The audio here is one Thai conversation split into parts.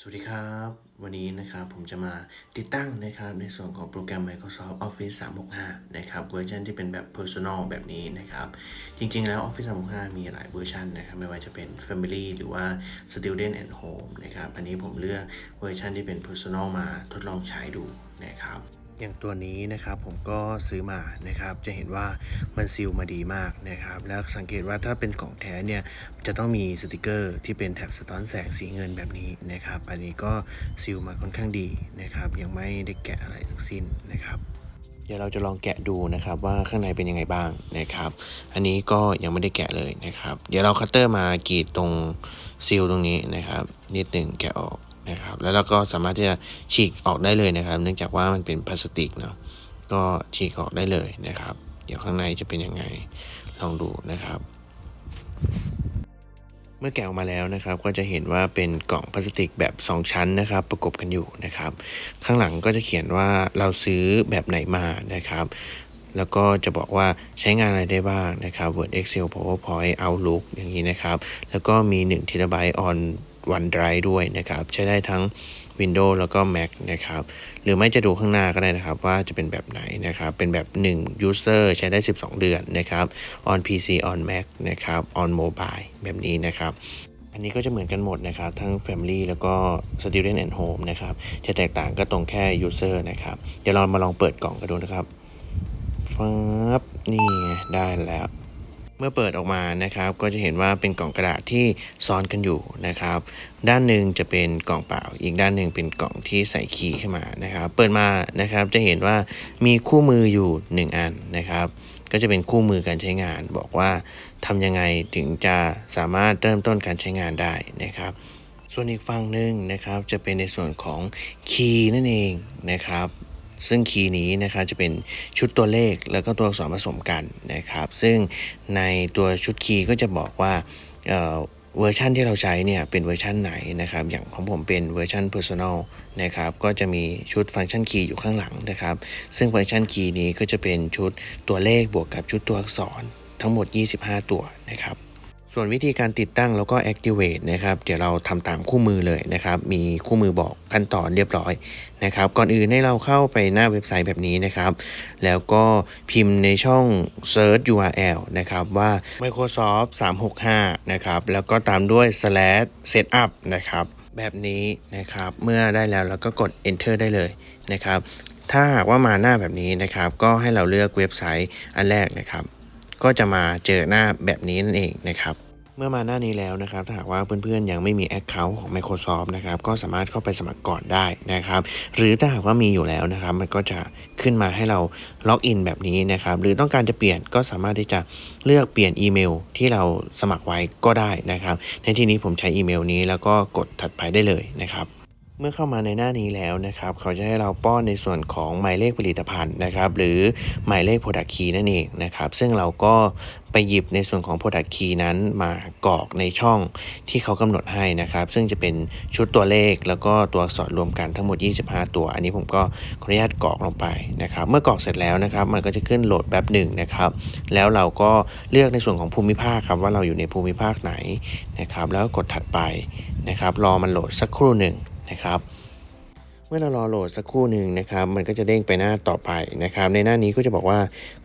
สวัสดีครับ วันนี้นะครับผมจะมาติดตั้งนะครับในส่วนของโปรแกรม Microsoft Office 365 นะครับเวอร์ชันที่เป็นแบบ Personal แบบนี้นะครับจริงๆแล้ว Office 365 มีหลายเวอร์ชันนะครับไม่ว่าจะเป็น Family หรือว่า Student and Home นะครับอันนี้ผมเลือกเวอร์ชันที่เป็น Personal มาทดลองใช้ดูนะครับ อย่างตัวนี้นะครับผมก็ซื้อมานะครับจะเห็นว่ามันซีลมาดีมากนะครับแล้วสังเกตว่าถ้าเป็นของแท้เนี่ยจะต้องมีสติกเกอร์ที่เป็นแถบสะท้อนแสงสีเงินแบบนี้นะครับ อันนี้ก็ซีลมาค่อนข้างดีนะครับยังไม่ได้แกะอะไรทั้งสิ้นนะครับเดี๋ยวเราจะลองแกะดูนะครับว่าข้างในเป็นยังไงบ้างนะครับ อันนี้ก็ยังไม่ได้แกะเลยนะครับ เดี๋ยวเราคัตเตอร์มากรีดตรงซีลตรงนี้นะครับนิดหนึ่งแกะออก นะครับ แล้วเราก็สามารถที่จะฉีกออกได้เลยนะครับ เนื่องจากว่ามันเป็นพลาสติกเนาะก็ฉีกออกได้เลยนะครับ เดี๋ยวข้างในจะเป็นยังไงลองดูนะครับ เมื่อแกะออกมาแล้วนะครับ ก็จะเห็นว่าเป็นกล่องพลาสติกแบบ 2 ชั้นนะครับ ประกบกันอยู่นะครับ ข้างหลังก็จะเขียนว่าเราซื้อแบบไหนมานะครับแล้วก็จะบอกว่าใช้งานอะไรได้บ้างนะครับ Word Excel PowerPoint Outlook อย่างนี้นะครับ แล้วก็มี1 t b on OneDrive ด้วยนะครับ ใช้ได้ทั้ง Windows แล้วก็ Mac นะครับ หรือไม่จะดูข้างหน้าก็ได้นะครับว่าจะเป็นแบบไหนนะครับ เป็นแบบ 1 user ใช้ได้ 12 เดือนนะครับ on PC on Mac นะครับ on mobile แบบนี้นะครับอันนี้ก็จะเหมือนกันหมดนะครับ ทั้ง Family แล้วก็ Student and Home นะครับ จะแตกต่างก็ตรงแค่ User นะครับ เดี๋ยวเรามาลองเปิดกล่องกันดูนะครับฟับนี่ไงได้แล้ว เมื่อเปิดออกมานะครับก็จะเห็นว่าเป็นกล่องกระดาษที่ซ้อนกันอยู่นะครับ ด้านหนึ่งจะเป็นกล่องเปล่า อีกด้านหนึ่งเป็นกล่องที่ใส่คีย์ขึ้นมานะครับ เปิดมานะครับจะเห็นว่ามีคู่มืออยู่ 1 อันนะครับ ก็จะเป็นคู่มือการใช้งาน บอกว่าทำยังไงถึงจะสามารถเริ่มต้นการใช้งานได้นะครับ ส่วนอีกฝั่งหนึ่งนะครับจะเป็นในส่วนของคีย์นั่นเองนะครับ ซึ่งคีย์นี้นะครับจะเป็นชุดตัวเลขแล้วก็ตัวอักษรผสมกันนะครับ ซึ่งในตัวชุดคีย์ก็จะบอกว่าเเวอร์ชันที่เราใช้เนี่ยเป็นเวอร์ชันไหนนะครับ อย่างของผมเป็นเวอร์ชัน Personal นะครับ ก็จะมีชุดฟังก์ชันคีย์อยู่ข้างหลังนะครับ ซึ่งฟังก์ชันคีย์นี้ก็จะเป็นชุดตัวเลขบวกกับชุดตัวอักษรทั้งหมด 25 ตัวนะครับ ส่วนวิธีการติดตั้งแล้วก็ activate นะครับ เดี๋ยวเราทำตามคู่มือเลยนะครับ มีคู่มือบอกขั้นตอนเรียบร้อยนะครับ ก่อนอื่นให้เราเข้าไปหน้าเว็บไซต์แบบนี้นะครับ แล้วก็พิมพ์ในช่อง search URL นะครับว่า Microsoft 365 นะครับ แล้วก็ตามด้วย slash setup นะครับ แบบนี้นะครับ เมื่อได้แล้วเราก็กด enter ได้เลยนะครับ ถ้าหากว่ามาหน้าแบบนี้นะครับ ก็ให้เราเลือกเว็บไซต์อันแรกนะครับก็จะมาเจอหน้าแบบนี้นั่นเองนะครับ เมื่อมาหน้านี้แล้วนะครับถ้าหากว่าเพื่อนๆยังไม่มี Account ของ Microsoft นะครับก็สามารถเข้าไปสมัครก่อนได้นะครับ หรือถ้าหากว่ามีอยู่แล้วนะครับ มันก็จะขึ้นมาให้เราล็อกอินแบบนี้นะครับ หรือต้องการจะเปลี่ยนก็สามารถที่จะเลือกเปลี่ยนอีเมลที่เราสมัครไว้ก็ได้นะครับ ในที่นี้ผมใช้อีเมลนี้แล้วก็กดถัดไปได้เลยนะครับ เมื่อเข้ามาในหน้านี้แล้วนะครับ เขาจะให้เราป้อนในส่วนของหมายเลขผลิตภัณฑ์นะครับ หรือหมายเลข Product Key นั่นเองนะครับ ซึ่งเราก็ไปหยิบในส่วนของ Product Key นั้นมากรอกในช่องที่เขากำหนดให้นะครับ ซึ่งจะเป็นชุดตัวเลขแล้วก็ตัวอักษรรวมกันทั้งหมด 25 ตัว อันนี้ผมก็ขออนุญาตกรอกลงไปนะครับ เมื่อกรอกเสร็จแล้วนะครับ มันก็จะขึ้นโหลดแบบหนึ่งนะครับ แล้วเราก็เลือกในส่วนของภูมิภาคครับว่าเราอยู่ในภูมิภาคไหนนะครับ แล้วก็กดถัดไปนะครับ รอมันโหลดสักครู่หนึ่ง นะครับ เมื่อเรารอโหลดสักครู่หนึ่งนะครับ มันก็จะเด้งไปหน้าต่อไปนะครับ ในหน้านี้ก็จะบอกว่า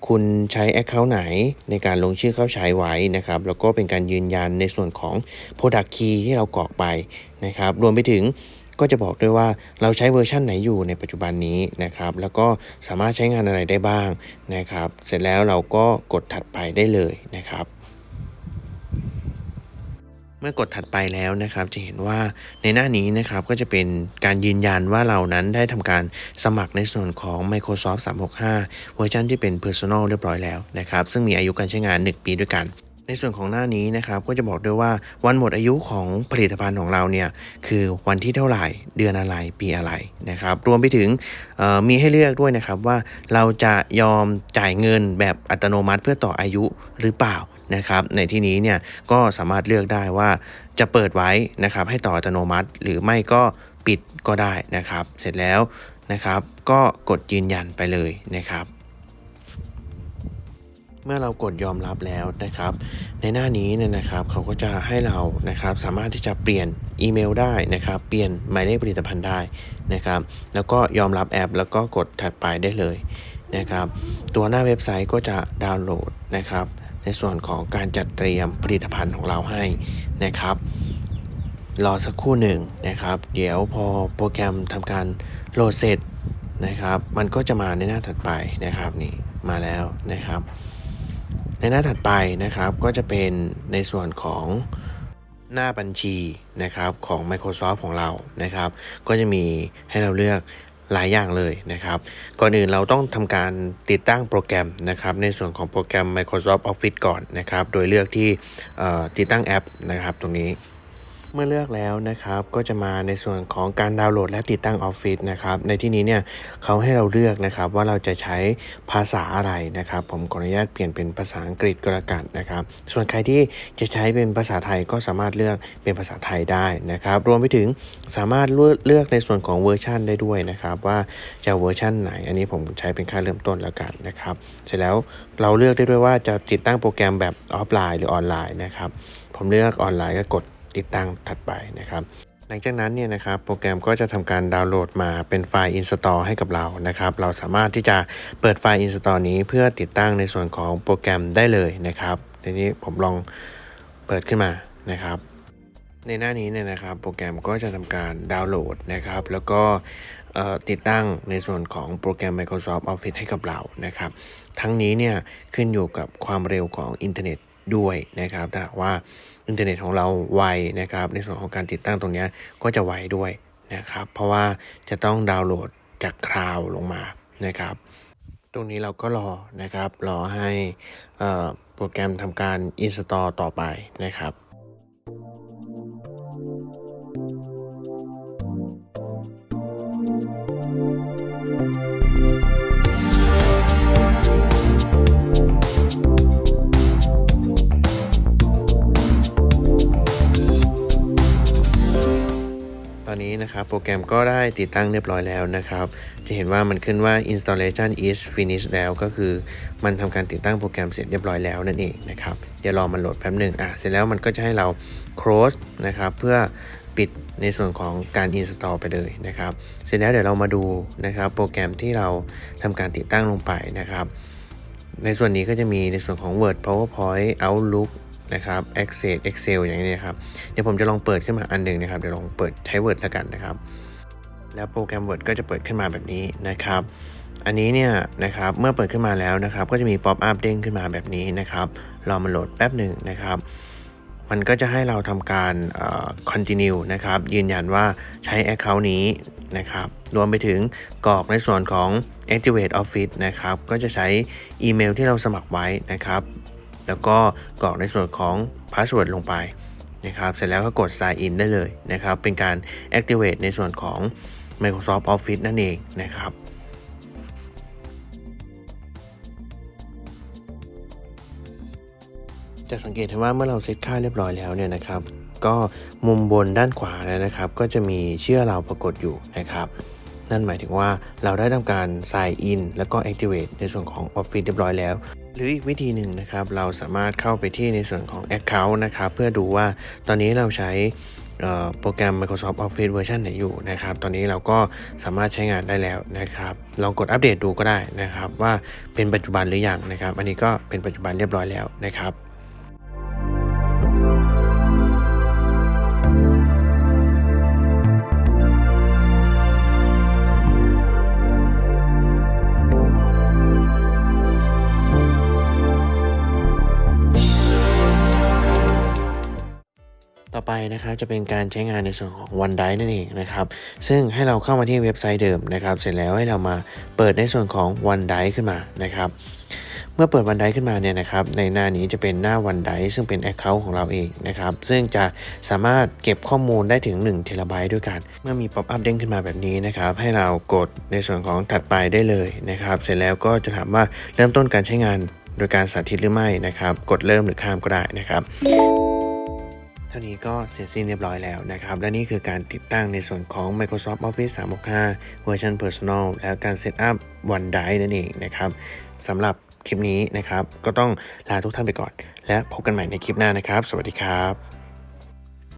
คุณใช้ Account ไหนในการลงชื่อเข้าใช้ไว้นะครับ แล้วก็เป็นการยืนยันในส่วนของ Product Key ที่เรากรอกไปนะครับ รวมไปถึงก็จะบอกด้วยว่าเราใช้เวอร์ชันไหนอยู่ในปัจจุบันนี้นะครับ แล้วก็สามารถใช้งานอะไรได้บ้างนะครับ เสร็จแล้วเราก็กดถัดไปได้เลยนะครับ เมื่อกดถัดไปแล้วนะครับ จะเห็นว่าในหน้านี้นะครับก็จะเป็นการยืนยันว่าเรานั้นได้ทำการสมัครในส่วนของ Microsoft 365 เวอร์ชันที่เป็น Personal เรียบร้อยแล้วนะครับ ซึ่งมีอายุการใช้งาน 1 ปีด้วยกันในส่วนของหน้านี้นะครับก็จะบอกด้วยว่าวันหมดอายุของผลิตภัณฑ์ของเราเนี่ยคือวันที่เท่าไหร่เดือนอะไรปีอะไรนะครับรวมไปถึงมีให้เลือกด้วยนะครับว่าเราจะยอมจ่ายเงินแบบอัตโนมัติเพื่อต่ออายุหรือเปล่า นะครับในที่นี้เนี่ยก็สามารถเลือกได้ว่าจะเปิดไว้นะครับให้ต่ออัตโนมัติ หรือไม่ก็ปิดก็ได้นะครับ เสร็จแล้วนะครับก็กดยืนยันไปเลยนะครับเมื่อเรากดยอมรับแล้วนะครับ ในหน้านี้เนี่ยนะครับเขาก็จะให้เรานะครับสามารถที่จะเปลี่ยนอีเมลได้นะครับ เปลี่ยนหมายเลขผลิตภัณฑ์ได้นะครับ แล้วก็ยอมรับแอป แล้วก็กดถัดไปได้เลยนะครับ ตัวหน้าเว็บไซต์ก็จะดาวน์โหลดนะครับ ในส่วนของการจัดเตรียมผลิตภัณฑ์ของเราให้นะครับ รอสักครู่หนึ่งนะครับ เดี๋ยวพอโปรแกรมทำการโหลดเสร็จนะครับ มันก็จะมาในหน้าถัดไปนะครับนี่มาแล้วนะครับ ในหน้าถัดไปนะครับก็จะเป็นในส่วนของหน้าบัญชีนะครับของ Microsoft ของเรานะครับ ก็จะมีให้เราเลือก หลายอย่างเลยนะครับ ก่อนอื่นเราต้องทำการติดตั้งโปรแกรมนะครับ ในส่วนของโปรแกรม Microsoft Office ก่อนนะครับ โดยเลือกที่ติดตั้งแอปนะครับตรงนี้ เมื่อเลือกแล้วนะครับก็จะมาในส่วนของการดาวน์โหลดและติดตั้ง Office นะครับในที่นี้เนี่ยเขาให้เราเลือกนะครับว่าเราจะใช้ภาษาอะไรนะครับ ผมขออนุญาตเปลี่ยนเป็นภาษาอังกฤษก็แล้วกันนะครับ ส่วนใครที่จะใช้เป็นภาษาไทยก็สามารถเลือกเป็นภาษาไทยได้นะครับ รวมไปถึงสามารถเลือกเลือกในส่วนของเวอร์ชันได้ด้วยนะครับ ว่าจะเวอร์ชันไหน อันนี้ผมใช้เป็นค่าเริ่มต้นแล้วกันนะครับ เสร็จแล้วเราเลือกได้ด้วยว่าจะติดตั้งโปรแกรมแบบออฟไลน์หรือออนไลน์นะครับผมเลือกออนไลน์ก็กด ติดตั้งถัดไปนะครับหลังจากนั้นเนี่ยนะครับโปรแกรมก็จะทำการดาวน์โหลดมาเป็นไฟล์ install ให้กับเรานะครับ เราสามารถที่จะเปิดไฟล์ install นี้เพื่อติดตั้งในส่วนของโปรแกรมได้เลยนะครับทีนี้ผมลองเปิดขึ้นมานะครับ ในหน้านี้เนี่ยนะครับ โปรแกรมก็จะทำการดาวน์โหลดนะครับ แล้วก็ติดตั้งในส่วนของโปรแกรม Microsoft Office ให้กับเรานะครับ ทั้งนี้เนี่ยขึ้นอยู่กับความเร็วของอินเทอร์เน็ตด้วยนะครับถ้าว่า อินเทอร์เน็ตของเราไวนะครับ ในส่วนของการติดตั้งตรงนี้ก็จะไวด้วยนะครับ เพราะว่าจะต้องดาวน์โหลดจากคลาวลงมานะครับ ตรงนี้เราก็รอนะครับ รอให้โปรแกรมทำการอินสตอลต่อไปนะครับ นะครับ โปรแกรมก็ได้ติดตั้งเรียบร้อยแล้วนะครับ จะเห็นว่ามันขึ้นว่า installation is finished แล้วก็คือมันทำการติดตั้งโปรแกรมเสร็จเรียบร้อยแล้วนั่นเองนะครับ เดี๋ยวรอมันโหลดแป๊บหนึ่งอะเสร็จแล้วมันก็จะให้เรา close นะครับเพื่อปิดในส่วนของการ install ไปเลยนะครับ เสร็จแล้วเดี๋ยวเรามาดูนะครับ โปรแกรมที่เราทำการติดตั้งลงไปนะครับ ในส่วนนี้ก็จะมีในส่วนของ Word PowerPoint Outlook นะครับ Access Excel อย่างนี้นะครับ เดี๋ยวผมจะลองเปิดขึ้นมาอันหนึ่งนะครับ เดี๋ยวลองเปิดใช้ Word แล้วกันนะครับ แล้วโปรแกรม Word ก็จะเปิดขึ้นมาแบบนี้นะครับ อันนี้เนี่ยนะครับ เมื่อเปิดขึ้นมาแล้วนะครับ ก็จะมีป๊อปอัพเด้งขึ้นมาแบบนี้นะครับ รอมันโหลดแป๊บหนึ่งนะครับ มันก็จะให้เราทำการเอ่อ continue นะครับ ยืนยันว่าใช้ Account นี้นะครับ รวมไปถึงกรอกในส่วนของ activate office นะครับ ก็จะใช้อีเมลที่เราสมัครไว้นะครับ แล้วก็กรอกในส่วนของ password ลงไปนะครับเสร็จแล้วก็กด sign in ได้เลยนะครับ เป็นการ activate ในส่วนของ Microsoft Office นั่นเองนะครับจะสังเกตเห็นว่าเมื่อเราเซตค่าเรียบร้อยแล้วเนี่ยนะครับ ก็มุมบนด้านขวานะครับ ก็จะมีเชื่อเราปรากฏอยู่นะครับ นั่นหมายถึงว่าเราได้ทำการ sign in แล้วก็ activate ในส่วนของ Office เรียบร้อยแล้ว รืออีกวิธีหนึ่งนะครับ เราสามารถเข้าไปที่ในส่วนของ Account นะครับ เพื่อดูว่าตอนนี้เราใช้โปรแกรม Microsoft Office เวอร์ชันไหนอยู่นะครับ ตอนนี้เราก็สามารถใช้งานได้แล้วนะครับ ลองกดอัปเดตดูก็ได้นะครับ ว่าเป็นปัจจุบันหรือยังนะครับ อันนี้ก็เป็นปัจจุบันเรียบร้อยแล้วนะครับ ไปนะครับจะเป็นการใช้งานในส่วนของ OneDrive นั่นเองนะครับซึ่งให้เราเข้ามาที่เว็บไซต์เดิมนะครับ เสร็จแล้วให้เรามาเปิดในส่วนของ OneDrive ขึ้นมานะครับเมื่อเปิด OneDrive ขึ้นมาเนี่ยนะครับในหน้านี้จะเป็นหน้า OneDrive ซึ่งเป็น Account ของเราเองนะครับซึ่งจะสามารถเก็บข้อมูลได้ถึง1 t b ด้วยกัน เมื่อมีป๊อปอัพเด้งขึ้นมาแบบนี้นะครับให้เรากดในส่วนของถัดไปได้เลยนะครับเสร็จแล้วก็จะถามว่าเริ่มต้นการใช้งานโดยการสาธิตหรือไม่นะครับ กดเริ่มหรือข้ามก็ได้นะครับ ท่านี้ก็เสร็จสิ้นเรียบร้อยแล้วนะครับ และนี่คือการติดตั้งในส่วนของ Microsoft Office 365เวอร์ชัน Personal และการเซตอัพ OneDrive นั่นเองนะครับสำหรับคลิปนี้นะครับ ก็ต้องลาทุกท่านไปก่อน และพบกันใหม่ในคลิปหน้านะครับ สวัสดีครับ